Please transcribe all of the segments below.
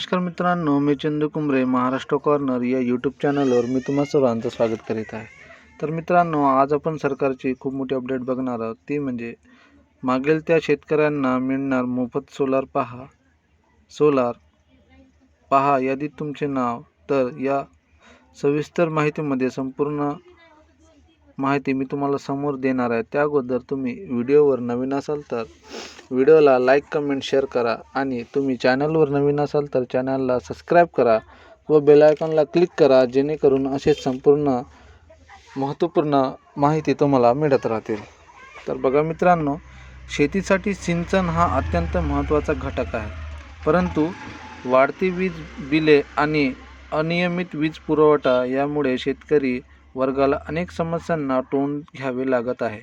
नमस्कार मित्रांनो मी चंदू कुंबरे महाराष्ट्र कॉर्नर या यूट्यूब चॅनलवर मी तुम्हा सर्वांचं स्वागत करीत आहे. तर मित्रांनो आज आपण सरकारची खूप मोठी अपडेट बघणार आहोत. ती म्हणजे मागेल त्या शेतकऱ्यांना मिळणार मोफत सोलार पहा. सोलार पहा यादीत तुमचे नाव. तर या सविस्तर माहितीमध्ये संपूर्ण माहिती मी तुम्हाला समोर देणार आहे. त्या अगोदर तुम्ही व्हिडिओवर नवीन असाल तर व्हिडिओला लाईक कमेंट शेअर करा आणि तुम्ही चॅनलवर नवीन असाल तर चॅनलला सबस्क्राईब करा व बेलायकॉनला क्लिक करा जेणेकरून असे संपूर्ण महत्त्वपूर्ण माहिती तुम्हाला मिळत राहतील. तर बघा मित्रांनो शेतीसाठी सिंचन हा अत्यंत महत्त्वाचा घटक आहे. परंतु वाढती वीज बिले आणि अनियमित वीज पुरवठा यामुळे शेतकरी वर्गाला अनेक समस्यांना तोंड घ्यावे लागत आहे.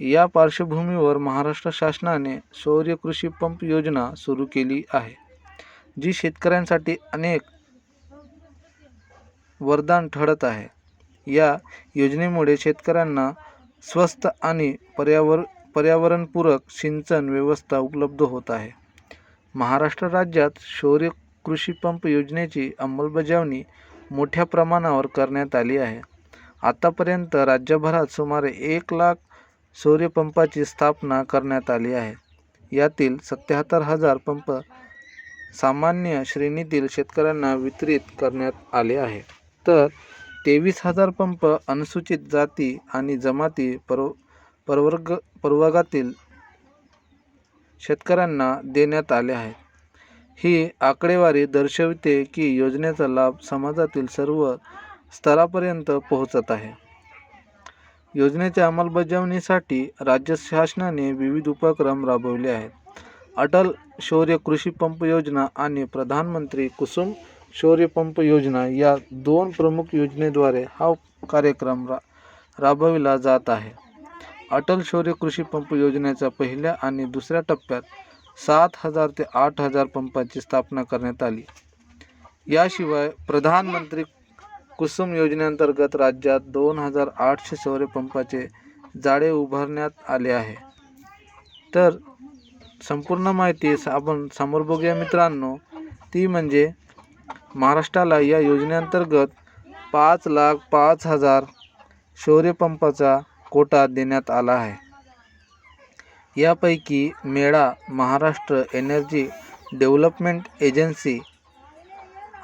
या पार्श्वभूमीवर महाराष्ट्र शासनाने शौर्य कृषी पंप योजना सुरू केली आहे जी शेतकऱ्यांसाठी अनेक वरदान ठरत आहे. या योजनेमुळे शेतकऱ्यांना स्वस्त आणि पर्यावर पर्यावरणपूरक सिंचन व्यवस्था उपलब्ध होत आहे. महाराष्ट्र राज्यात शौर्य कृषी पंप योजनेची अंमलबजावणी मोठ्या प्रमाणावर करण्यात आली आहे. आतापर्यंत राज्यभरात सुमारे एक लाख सूर्यपंपाची स्थापना करण्यात आली आहे. यातील सत्याहत्तर हजार पंप सामान्य श्रेणीतील शेतकऱ्यांना वितरित करण्यात आले आहे. तर तेवीस हजार पंप अनुसूचित जाती आणि जमाती परव परवर्ग प्रवर्गातील शेतकऱ्यांना देण्यात आले आहेत. ही आकडेवारी दर्शविते की योजनेचा लाभ समाजातील सर्व स्तरापर्यंत पोहोचत आहे. योजनेच्या अंमलबजावणीसाठी राज्य शासनाने विविध उपक्रम राबवले आहेत. अटल शौर्य कृषी पंप योजना आणि प्रधानमंत्री कुसुम शौर्य पंप योजना या दोन प्रमुख योजनेद्वारे हा कार्यक्रम रा राबविला जात आहे. अटल शौर्य कृषी पंप योजनेच्या पहिल्या आणि दुसऱ्या टप्प्यात सात हजार ते आठ हजार पंपाची स्थापना करण्यात आली. याशिवाय प्रधानमंत्री कुसुम योजनेअंतर्गत राज्यात दोन हजार आठशे सौर पंपाचे जाळे उभारण्यात आले आहे. तर संपूर्ण माहिती आपण समोर बघूया मित्रांनो. ती म्हणजे महाराष्ट्राला या योजनेअंतर्गत पाच लाख पाच हजार शौर्यपंपाचा कोटा देण्यात आला आहे. यापैकी मेळा महाराष्ट्र एनर्जी डेव्हलपमेंट एजन्सी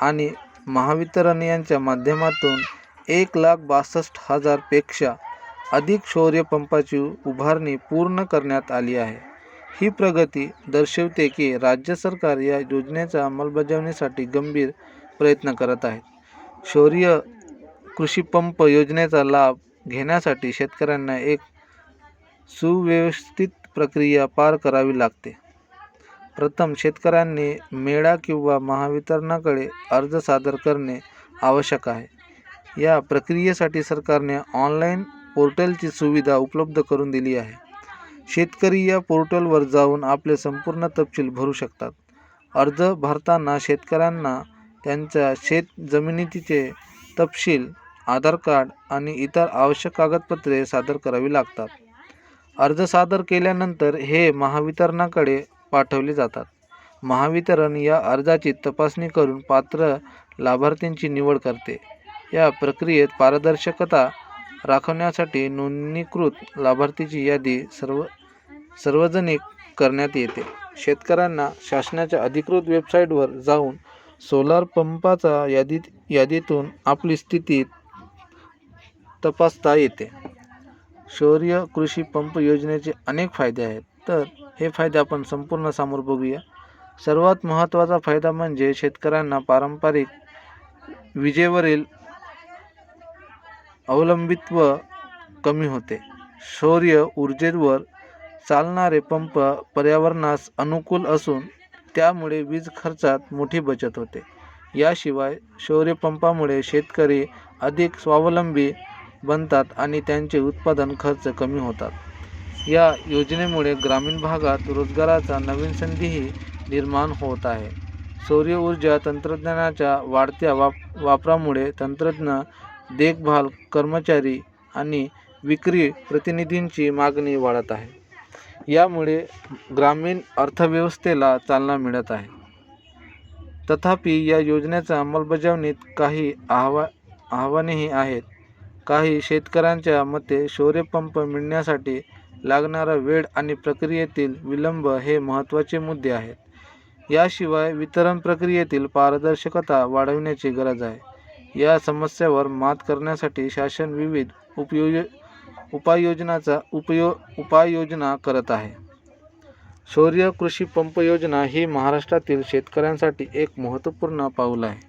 आणि महावितरण यांच्या माध्यमातून एक लाख बासष्ट हजारपेक्षा अधिक शौर्यपंपाची उभारणी पूर्ण करण्यात आली आहे. ही प्रगती दर्शवते की राज्य सरकार या योजनेच्या अंमलबजावणीसाठी गंभीर प्रयत्न करत आहे. शौर्य कृषीपंप योजनेचा लाभ घेण्यासाठी शेतकऱ्यांना एक सुव्यवस्थित प्रक्रिया पार करावी लागते. प्रथम शेतकऱ्यांनी मेळा किंवा महावितरणाकडे अर्ज सादर करणे आवश्यक आहे. या प्रक्रियेसाठी सरकारने ऑनलाईन पोर्टलची सुविधा उपलब्ध करून दिली आहे. शेतकरी या पोर्टलवर जाऊन आपले संपूर्ण तपशील भरू शकतात. अर्ज भरताना शेतकऱ्यांना त्यांच्या शेत जमिनीचे तपशील आधार कार्ड आणि इतर आवश्यक कागदपत्रे सादर करावी लागतात. अर्ज सादर केल्यानंतर हे महावितरणाकडे पाठवले जातात. महावितरण या अर्जाची तपासणी करून पात्र लाभार्थींची निवड करते. या प्रक्रियेत पारदर्शकता राखण्यासाठी नोंदणीकृत लाभार्थीची यादी सर्व सार्वजनिक करण्यात येते. शेतकऱ्यांना शासनाच्या अधिकृत वेबसाईटवर जाऊन सोलार पंपाचा यादीत यादीतून आपली स्थिती तपासता येते. शौर्य कृषी पंप योजनेचे अनेक फायदे आहेत. तर हे फायदे आपण संपूर्ण समोर बघूया. सर्वात महत्त्वाचा फायदा म्हणजे शेतकऱ्यांना पारंपरिक विजेवरील अवलंबित्व कमी होते. शौर्य ऊर्जेवर चालणारे पंप पर्यावरणास अनुकूल असून त्यामुळे वीज खर्चात मोठी बचत होते. याशिवाय सौरपंपामुळे शेतकरी अधिक स्वावलंबी बनतात आणि त्यांचे उत्पादन खर्च कमी होतात. या योजनेमुळे ग्रामीण भागात रोजगाराचा नवीन संधीही निर्माण होत आहे. सौर ऊर्जा तंत्रज्ञानाच्या वाढत्या वाप वापरामुळे तंत्रज्ञ देखभाल कर्मचारी आणि विक्री प्रतिनिधींची मागणी वाढत आहे. यामुळे ग्रामीण अर्थव्यवस्थेला चालना मिळत आहे. तथापि या योजनेच्या अंमलबजावणीत काही आव्हा आव्हानेही आहेत. काही शेतकऱ्यांच्या मते शौर्यपंप मिळण्यासाठी लागणारा वेळ आणि प्रक्रियेतील विलंब हे महत्त्वाचे मुद्दे आहेत. याशिवाय वितरण प्रक्रियेतील पारदर्शकता वाढविण्याची गरज आहे. या समस्यावर मात करण्यासाठी शासन विविध उपयोज उपाययोजनाचा उपयो उपाययोजना करत आहे. शौर्य कृषी पंप योजना ही महाराष्ट्रातील शेतकऱ्यांसाठी एक महत्त्वपूर्ण पाऊल आहे.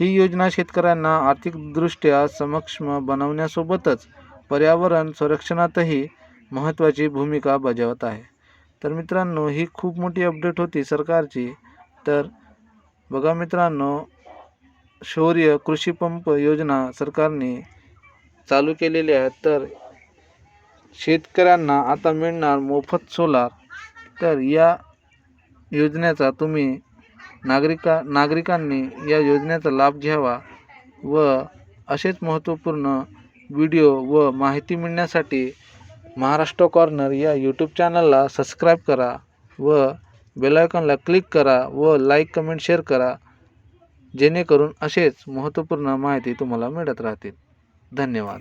ही योजना शेतकऱ्यांना आर्थिकदृष्ट्या सक्षम बनवण्यासोबतच पर्यावरण संरक्षणातही महत्त्वाची भूमिका बजावत आहे. तर मित्रांनो ही खूप मोठी अपडेट होती सरकारची. तर बघा मित्रांनो शौर्य कृषीपंप योजना सरकारने चालू केलेली आहे. तर शेतकऱ्यांना आता मिळणार मोफत सोलार. तर या योजनेचा तुम्ही नागरिका नागरिकांनी या योजनेचा लाभ घ्यावा व असेच महत्त्वपूर्ण व्हिडिओ व माहिती मिळण्यासाठी महाराष्ट्र कॉर्नर या यूट्यूब चॅनलला सबस्क्राईब करा व बेलायकॉनला क्लिक करा व लाईक कमेंट शेअर करा. जेणेकरून असेच महत्त्वपूर्ण माहिती तुम्हाला मिळत राहतील. धन्यवाद.